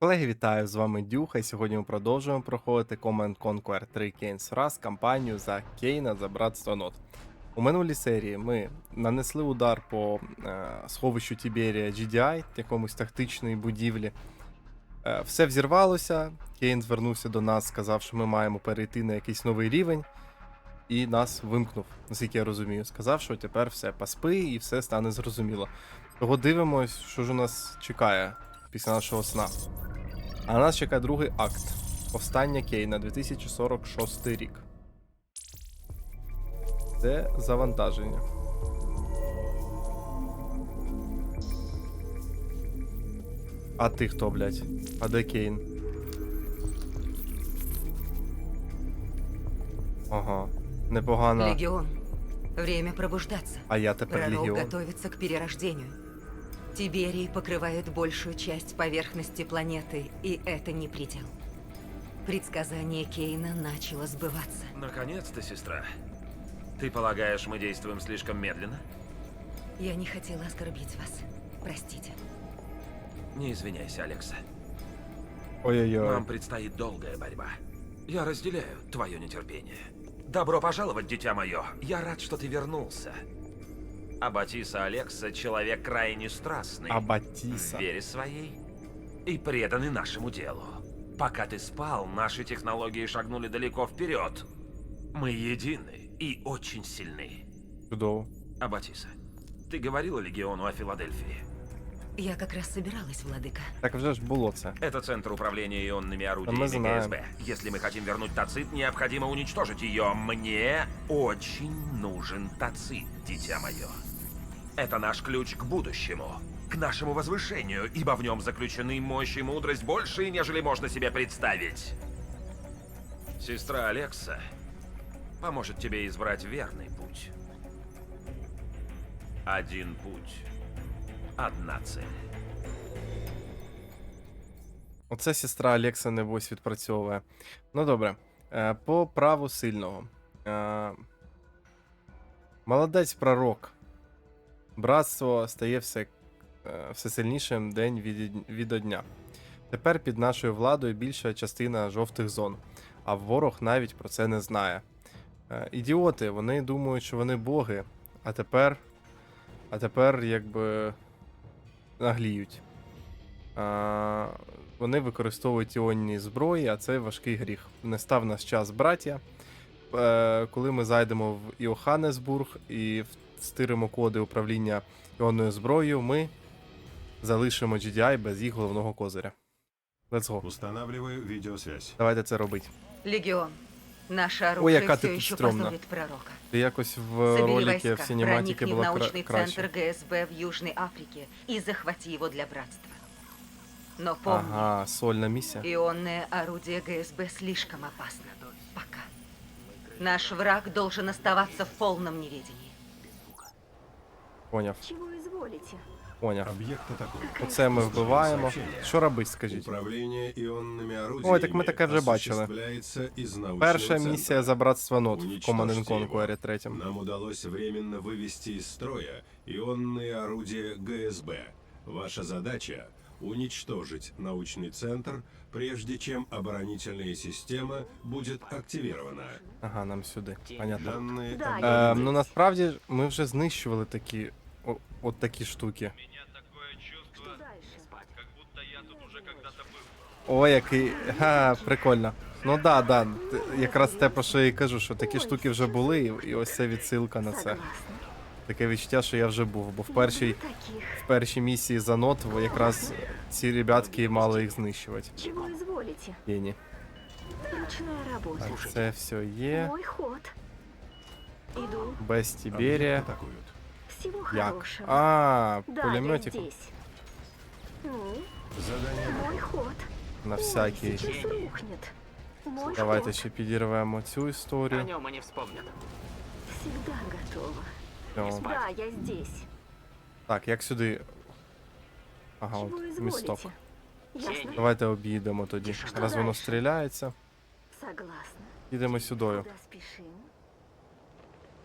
Колеги, вітаю! З вами Дюха, і сьогодні ми продовжуємо проходити Command Conquer 3 Кейнс раз кампанію за Кейна за братство Нот. У минулій серії ми нанесли удар по е, сховищу Тіберія GDI, якомусь тактичної будівлі. Е, все взірвалося. Кейн звернувся до нас, сказав, що ми маємо перейти на якийсь новий рівень, і нас вимкнув, наскільки я розумію. Сказав, що тепер все поспи і все стане зрозуміло. Того дивимось, що ж у нас чекає після нашого сна. А нас чекає другий акт. Повстання Кейна 2046 рік. Це завантаження. А ти хто, блядь? А де Кейн? Ага. Непогано. Легион. Время пробуждаться. А я тепер Пророк легіон. готовится к перерождению. Тиберий покрывает большую часть поверхности планеты, и это не предел. Предсказание Кейна начало сбываться. Наконец-то, сестра. Ты полагаешь, мы действуем слишком медленно? Я не хотела оскорбить вас. Простите. Не извиняйся, Алекса. Ой-ой-ой. Нам предстоит долгая борьба. Я разделяю твое нетерпение. Добро пожаловать, дитя мое. Я рад, что ты вернулся. А Батиса Алекса — человек крайне страстный. А Батиса. В вере своей и преданный нашему делу. Пока ты спал, наши технологии шагнули далеко вперед. Мы едины и очень сильны. Чудово. Абатиса, ты говорила Легиону о Филадельфии? Я как раз собиралась, владыка. Так вже ж було це. Это центр управления ионными орудиями знаем. КСБ. Если мы хотим вернуть Тацит, необходимо уничтожить ее. Мне очень нужен Тацит, дитя мое. Это наш ключ к будущему, к нашему возвышению, ибо в нем заключены мощь и мудрость больше, нежели можно себе представить. Сестра Алекса поможет тебе избрать верный путь. Один путь. Одна цель. Оце сестра Алекса небось відпрацьовує. Ну добре. По праву сильного. Молодець пророк. Братство стає все, е, все сильнішим день від, від дня. Тепер під нашою владою більша частина жовтих зон, а ворог навіть про це не знає. Е, Ідіоти, вони думають, що вони боги, а тепер. А тепер якби нагліють. А, вони використовують іонні зброї, а це важкий гріх. Не став наш час, браття. Е, коли ми зайдемо в Іоханнесбург і встиримо коди управління іонною зброєю, ми залишимо GDI без їх головного козиря. Let's go. Устанавливаю видеосвязь. Давайте це робити. Легион. Наше оружие яка все ты еще стрёмна. позорит пророка. Ти якось в Собери ролике в войска, синематике проникни в була кра- научный краще. центр ГСБ в Южной Африке и захвати его для братства. Но помни, Ага, сольна місія. ионное орудие ГСБ слишком опасно. Пока. Наш враг должен оставаться в полном неведении. Поняв, Чего изволите? поняв. Объект атакует. Оце ми вбиваємо. Сообщение. Що робить, скажіть? Управление ионными орудиями Ой, так ми таке вже бачили. осуществляется из научного Перша центра. місія за братство нот в Уничтожьте Command его. Conquer 3. Нам удалось временно вывести из строя ионные орудия ГСБ. Ваша задача — уничтожить научный центр, прежде чем оборонительная система будет активирована. Ага, нам сюди. Понятно. Данные Да, Е, обновлены. ну насправді ж ми вже знищували такі о, от такі штуки. Что дальше? О, який. Ха, прикольно. Ну да, да. т- Якраз те, про що я і кажу, що такі штуки вже були, і, і ось це відсилка на це. Согласна. Таке відчуття, що я вже був, бо в першій, в першій місії за нот во- якраз ці ребятки мали їх знищувати. Чего изволите? Єні. Так, це все є. Мой ход. Иду. Без Тіберія. Всего Як? хорошего. А, пулеметик. Ну, Задание мой ход. На всякий. сейчас рухнет. Мой Давайте ход. ще підірвемо цю О історію. нем они вспомнят. Всегда готова. Да, я здесь. Так, як сюди. Ага, Чего от місток. Ясно? Давайте об'їдемо тоді. Що Раз воно дальше? стріляється, Согласна. їдемо сюдою. Куда спешим?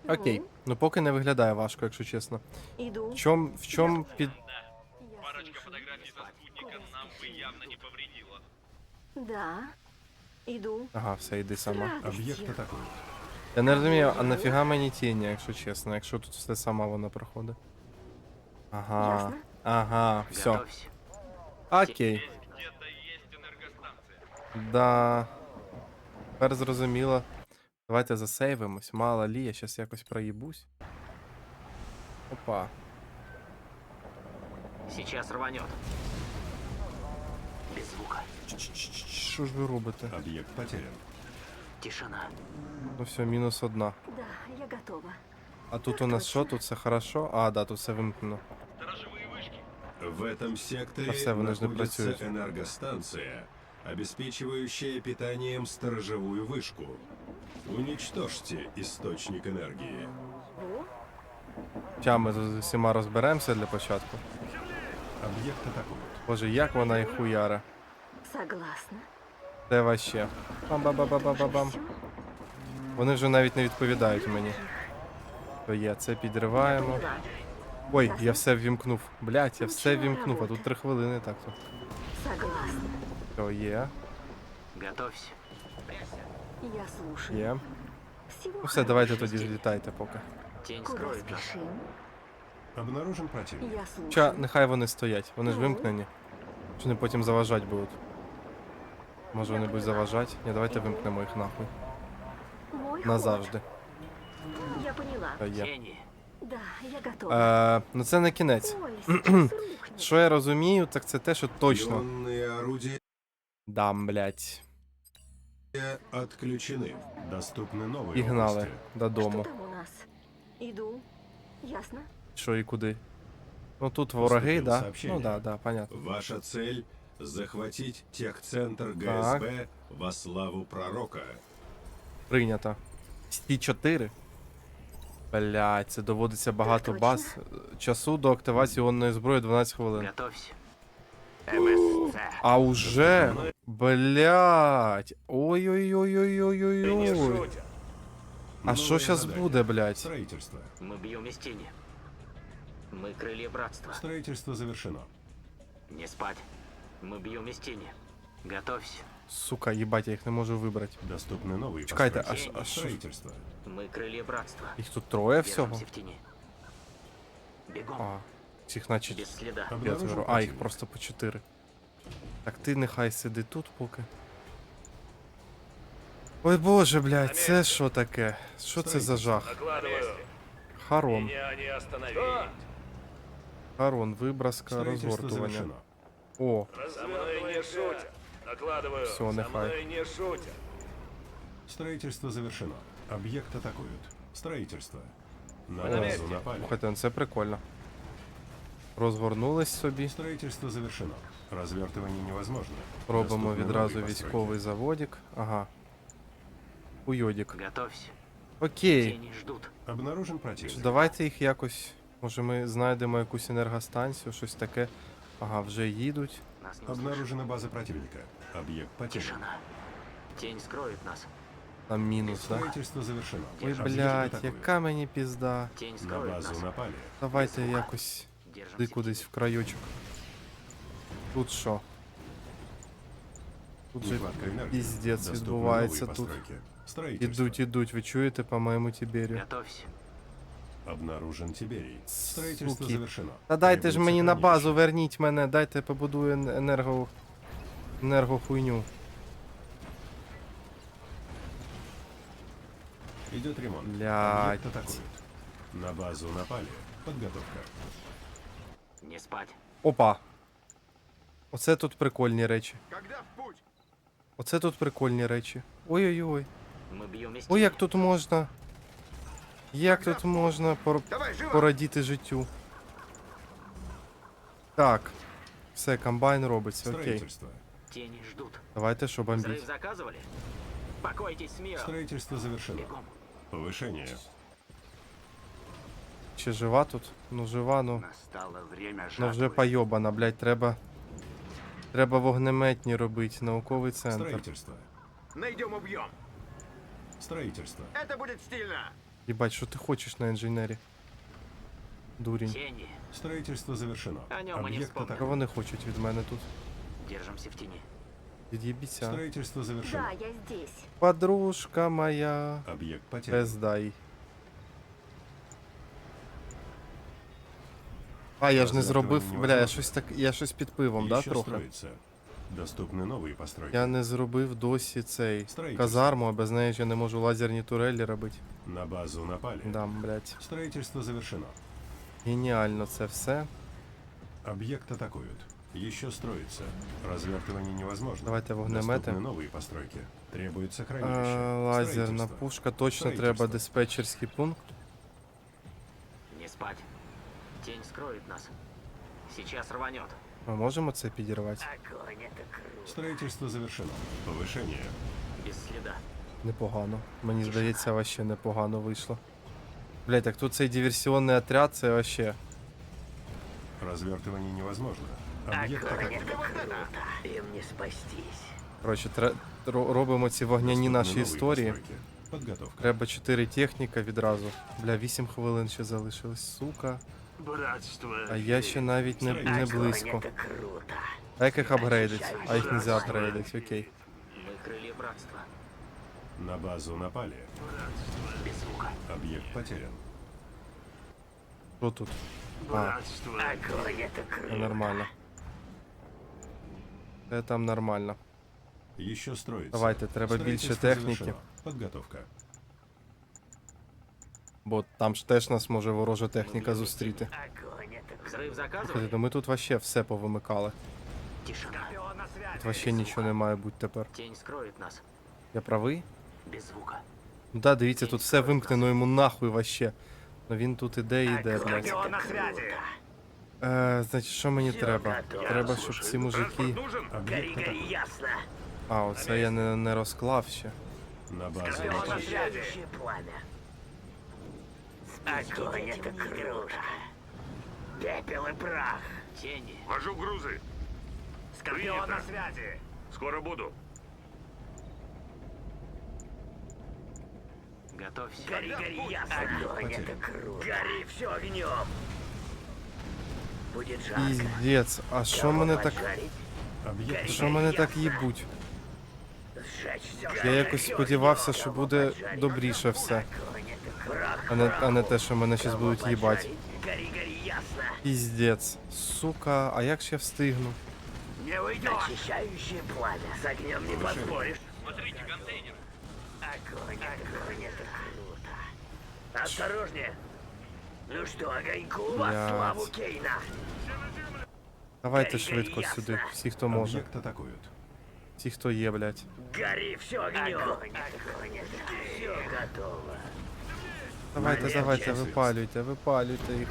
Окей. Ну поки не виглядає важко, якщо чесно. Иду. В чом, в чом під. Я слышу. Куда спешим? Да. Иду. Ага, все, йди сама. Объект атакуют. Я не розумію, а нафіга мені тіні, якщо чесно, якщо тут все сама вона проходить. Ага. Ясно. Ага, все. Готовься. Окей. Да. Тепер зрозуміло. Давайте засейвимось. Мало лі, я щас якось проїбусь. Опа. Сейчас рванет. Без звука. Ч-ч-ч, Що ж ви робите? Объект потерян. Тишина. Ну все, мінус одна. Да, я готова. А тут у нас що? Тут все хорошо? А, да, тут все вимкнено. В этом секторе А все, вони ж не находится працюють. энергостанция, обеспечивающая питанием сторожевую вышку. Уничтожьте источник энергии. О, Ща ми з усіма розберемося для початку. Объект атакуют. Боже, як вона і хуяра. согласна. Це вообще. Бам-ба-ба-ба-ба-бам. Вони вже навіть не відповідають мені. То є, це підриваємо. Ой, я все ввімкнув. Блять, я все ввімкнув, а тут три хвилини так то. То є, Готовься. Я слушаю. є. Ну все, давайте тоді злітайте поки. Тень Куда скроет нас. Обнаружен противник. Я слушаю. Ча, нехай вони стоять, вони ж вимкнені. Чи не потім заважати будуть? Може вони будуть заважати? Ні, давайте вимкнемо їх нахуй. Мой ход. Назавжди. Я поняла. То є. Тени. Да, я готова. Е, ну це не кінець. Ой, сейчас рухнет. Що я розумію, так це те, що точно. Ионные орудия Дам, блять. отключены. Доступны новые І гнали области. додому. Что там у нас? Иду. Ясно? Що і куди? Ну тут вороги, Поступило да? сообщение. Ну да, да, понятно. Ваша цель – захватить техцентр Так. ГСБ во славу пророка. Прийнято. Сті 4. Блять, це доводиться багато точно? баз. Часу до активації іонної зброї 12 хвилин. Готовься. МСЦ. А уже? Блять. Ой-ой-ой-ой-ой-ой. А що Новое щас задание. буде, блять? Строительство. Мы бьем из тени. Мы крылья братства. Строительство завершено. Не спать. Мы бьем из тени. Готовься. Сука, їбать, я їх не можу вибрати. Доступны новые Чекайте, а постройки. ш- а що? Строительство. Мы крылья братства. Їх тут троє всього? Держимся в тени. Бегом. А, цих наче Без следа. Обнаружен п'ятеро. А, їх противник. просто по 4. Так ти нехай сиди тут поки. Ой боже, блядь, це що таке? Що це за жах? Харон. Харон, вибраска, Строительство розгортування. завершено. О, Со мной не шутят. Накладываю. Всё, Со нехай. мной не шутят. Строительство завершено. Объект атакуют. Строительство. На О. базу напали. слухайте, ну це прикольно. Розгорнулись собі. Строительство завершено. Развертывание невозможно. Робимо Доступны відразу новые постройки. військовий заводик. Ага. Уйодік. Готовься. Окей. Тени ждут. Обнаружен противник. Давайте їх якось. Може ми знайдемо якусь енергостанцію, щось таке. Ага, вже їдуть. Нас не услышат. Обнаружена база противника. Объект потерян. Тишина. Тень скроет нас. Там мінус, да? Строительство завершено. Ой, Объект блядь, атакуют. яка мені пізда. Тень На скроет базу нас. напали. Давайте якось Держимся туди в кудись тени. в крайочок. Тут що? Тут же Нехватка энергии. піздець Доступны відбувається новые тут. постройки. Строительство. Ідуть, ідуть, ви чуєте по моєму Тібері? Готовься. Обнаружен Тиберий. Строительство Суки. завершено. Та дайте ж Требуется мені на хранилище. базу, верніть мене, дайте побудую ен- енерго. енергохуйню. Идет ремонт. Блядь. Объект атакуют. На базу напали. Подготовка. Не спать. Опа. Оце тут прикольні речі. Оце тут прикольні речі. Ой-ой-ой. Мы бьем из Ой, як тут можна. Як тут можна пор... порадіти життю. Так. Все, комбайн робиться, окей. Строительство. Тени ждут. Давайте що Взрыв бомбіть. заказывали? Покойтесь с миром. Строительство завершено. Бегом. Повышение. Чи жива тут? Ну жива, ну. Настало время Ну вже пайобана, блядь, треба. Треба вогнеметні робити, науковий центр. Строительство. Найдем, убьем. Строительство. Это будет стильно. Їбать, що ти хочеш на інженері? Дурінь. Тени. Строительство завершено. О нем мы не Объект вспомним. Що атакуют. вони хочуть від мене тут? Держимся в тени. Від'їбіться. Строительство завершено. Да, я здесь. Подружка моя. Объект потерян. Пиздай. А, я ж не зробив. Бля, я щось так. Я щось під пивом, да, Еще трохи? строится. Доступны новые постройки. Я не зробив досі цей Строїтельство. казарму, а без неї ж я не можу лазерні турелі робити. На базу напали. Дам, блядь. Строительство завершено. Геніально це все. Объект атакуют. Еще строится. Развертывание невозможно. Давайте вогнемети. Доступны новые постройки. Требуется А, хранилище. лазерна Строительство. пушка, точно треба Строительство. диспетчерський пункт. Не спать. Тень скроет нас. Сейчас рванет. Ми можемо це підірвати? Огонь, это круто. Строительство завершено. Повышение. Без следа. Непогано. Мені здається, вообще непогано вийшло. Блять, так тут цей диверсіонний отряд, це вообще. Развертывание невозможно. Объект атакуют. Им не спастись. Коротше, тре... ро- робимо ці вогняні Доступны наші новые історії. постройки. Подготовка. Треба 4 техніка відразу. Бля, 8 хвилин ще залишилось, сука. Братство. А я ще навіть не, не близько. круто. А як їх апгрейдить? А їх нельзя апгрейдить, окей. Мы крылья братства. На базу напали. Без звука. Объект потерян. Що тут? А, Братство. Огонь, это це круто. нормально. Це там нормально. Еще строится. Давайте, треба більше Строительство техніки. завершено. Подготовка. Бо там ж теж нас може ворожа техніка зустріти. Огонь, это Взрыв Слухайте, заказывали? то ми тут вообще все повимикали. Тишина. Тут вообще нічого не має бути тепер. Тень скроет нас. Я правий? Без звука. Ну да, дивіться, тут все вимкнено йому нахуй вообще. Ну він тут іде і йде, блядь. на связи. Е, значить, що мені треба? Треба, щоб ці мужики. Транспорт нужен? Объект атакуют. ясно. А, оце я не, не розклав ще. На базу напали. Следующее пламя. Огонь, это круто. Пепел и прах. Тени. Вожу грузы. Скорпион Принято. на связи. Скоро буду. Готовься. Гори, гори, ясно. Огонь, это круто. Гори все огнем. Будет жарко. Піздець, а що мене так. Объект Що мене так їбуть? Сжечь все. Я якось сподівався, що буде добріше все. А не, а не те, що мене щас будуть їбать. Гори, гори, ясно. Піздець. Сука, а як ж я встигну? Не уйдешь. Очищающее пламя. С огнем не поспоришь. Смотрите, контейнер. Огонь, огонь, это круто. Осторожнее. Ну что, огоньку во Блядь. славу Кейна. Давайте швидко сюди, всі, хто може. Объект атакуют. Всі, хто є, блядь. Гори все огнем. Огонь, огонь, все готово. Давайте, давайте, випалюйте, випалюйте їх.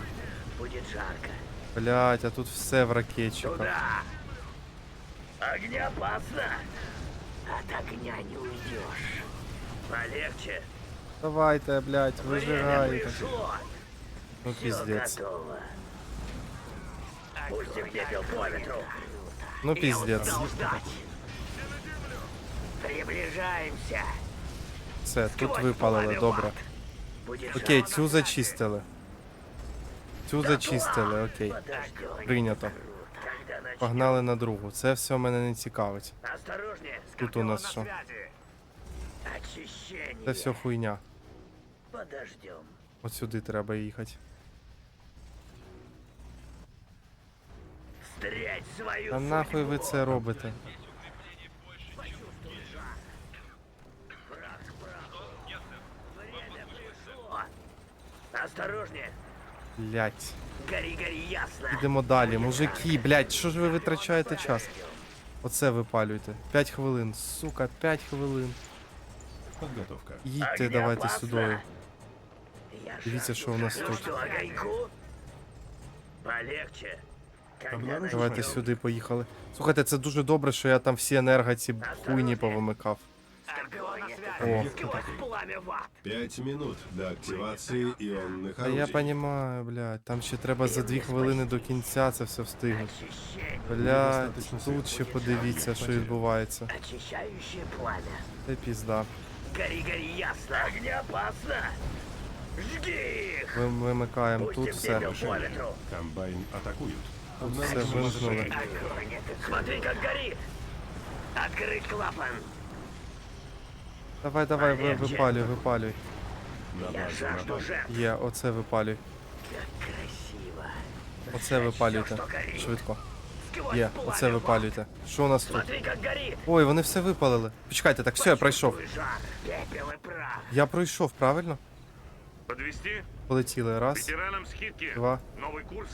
Будет жарко. Блядь, а тут все в ракетчиках. Туда. Огнеопасно. От огня не уйдешь. Полегче. Давайте, блядь, Время вижигайте. пришло. Ну Все піздець. готово. Пустим пепел по ветру. Ну Я піздець. устал ждать. Приближаемся. Все, тут Сквозь випалили, пламя добре. ват. Окей, цю зачистили. Цю зачистили, окей. Прийнято. Погнали на другу. Це все мене не цікавить. Тут у нас що? Це все хуйня. От сюди треба їхати. А нахуй ви це робите? Осторожнее. Блять. Гори, гори, ясно. Ідемо далі. Мужики, блять, що ж ви витрачаєте час? Оце випалюйте. 5 хвилин, сука, 5 хвилин. Подготовка. Їдьте, давайте сюди. Дивіться, що у нас тут. Полегче. Давайте сюди поїхали. Слухайте, це дуже добре, що я там всі енерго ці хуйні повимикав. Огонь, О. это сквозь пламя в ад. Пять минут до активации ионных Та я орудий. понімаю, блядь, там ще треба за 2 хвилини до кінця це все встигнути. Очищение. Блядь, Недостаточно тут ще подивіться, що відбувається. Очищающее пламя. Це пізда. Гори, гори, ясно. Огнеопасно. Жги их. Ви- Вимикаємо тут Пустим все. пепел по ветру. Комбайн атакуют. Тут все вимкнули. Огонь, это Смотри, как горит. Открыть клапан. Давай, давай, ви, випалюй, випалюй. Я жажду жертв. Є, оце випалюй. Как красиво. Оце випалюйте. Швидко. Є, оце випалюйте. Що у нас тут? Ой, вони все випалили. Почекайте, так все, я пройшов. Я пройшов, правильно? Подвести? Полетіли. Раз, Ветеранам скидки. два, Новый курс.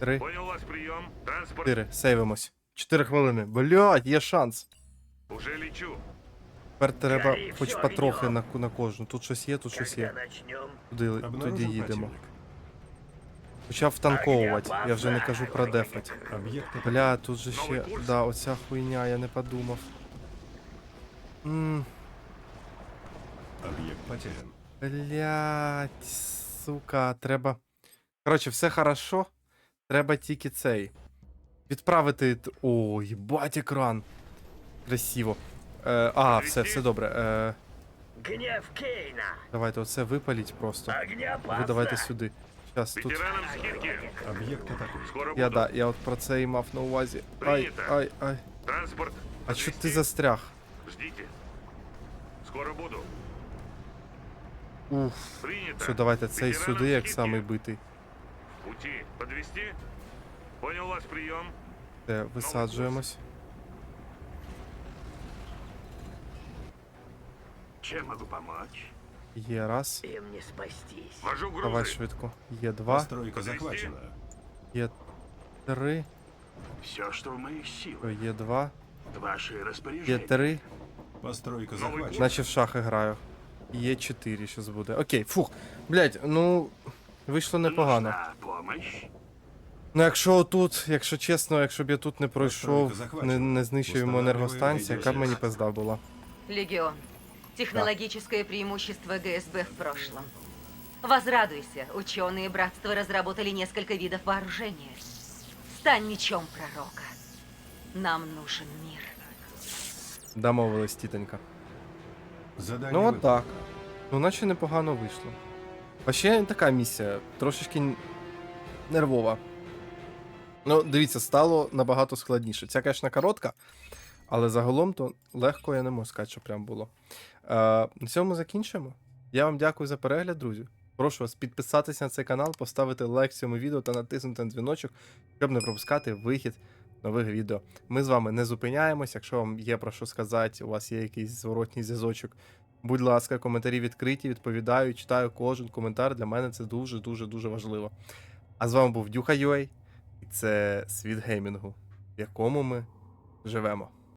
три, Понял вас прием. Транспорт. чотири. Сейвимось. Чотири хвилини. Блядь, є шанс. Уже лечу. Тепер треба хоч потрохи на, на кожну. Тут щось є, тут щось є. Туди, тоді їдемо. Почав втанковувати. Я вже не кажу про дефать. Бля, тут же ще. Да, оця хуйня, я не подумав. Объект потерян. блядь, сука, треба. Коротше, все хорошо. Треба тільки цей. Відправити. т- О, їбать екран. Красиво. Е, а, все, все добре. Е, Гнев Кейна. давайте оце випаліть просто. Ви давайте сюди. Зараз тут. Ветеранам скидки. Скоро Я буду. да, я от про це і мав на увазі. Ай, Прийнято. ай, ай. Транспорт. А що ти Подвезти? застряг? Ждите. Скоро буду. Уф. Принято. Все, давайте цей Ветеранам сюди, як скидки. самий битий. В Пути. Подвести? Понял вас прием. Де висаджуємось. Чем могу помочь? Є раз. Им не спастись. Вожу грузы. Давай швидко. Є два, Постройка захвачена. є три, Все, что в моих силах. є два, Ваши є распоряжения. три. Постройка захвачена. Наче в шахи граю. Є чотири щас буде. Окей, фух. Блять, ну. Вийшло непогано. Нужна помощь. Ну якщо тут, якщо чесно, якщо б я тут не пройшов, не, не знищив йому енергостанція, яка б мені пизда була. Легион. Технологическое преимущество ГСБ в прошлом. Возрадуйся, ученые братства разработали несколько видов вооружения. Стань мечом пророка. Нам нужен мир. Домовились, тітонька. Задание Ну от так. Ну, наче непогано вийшло. А ще така місія, трошечки нервова. Ну, дивіться, стало набагато складніше. Ця, звісно, коротка, але загалом то легко я не можу сказати, що прям було. Е, на цьому закінчимо. Я вам дякую за перегляд, друзі. Прошу вас підписатися на цей канал, поставити лайк цьому відео та натиснути на дзвіночок, щоб не пропускати вихід нових відео. Ми з вами не зупиняємось. Якщо вам є про що сказати, у вас є якийсь зворотній зв'язочок. Будь ласка, коментарі відкриті, відповідаю, читаю кожен коментар. Для мене це дуже дуже важливо. А з вами був Дюха Юей, і це світ геймінгу, в якому ми живемо.